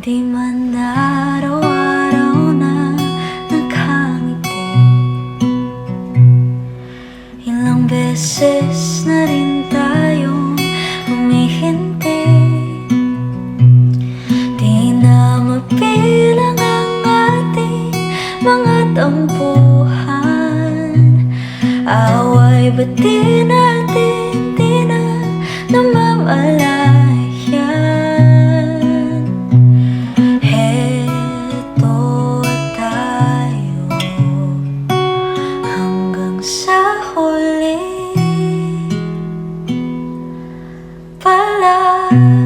Hindi man araw-araw na nakangiti Ilang beses na rin tayong humihinti Di na mapilang ang ating mga tampuhan. Away ba't di natin di na namamalaman? Bye.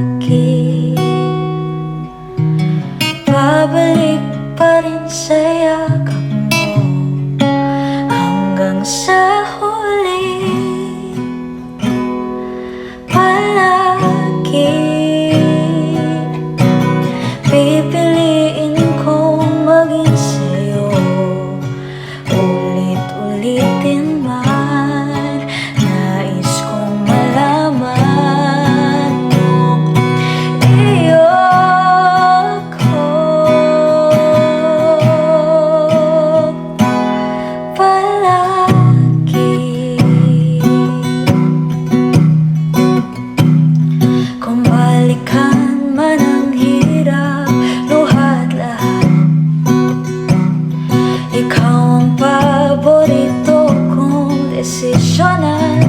Desisyonan.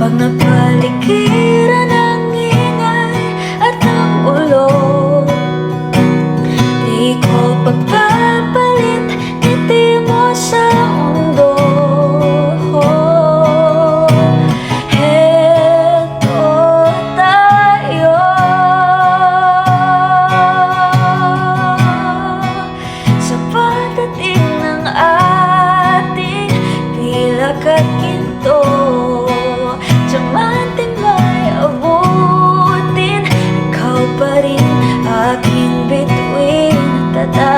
Pag napaligiran pa rin aking bituin. Tata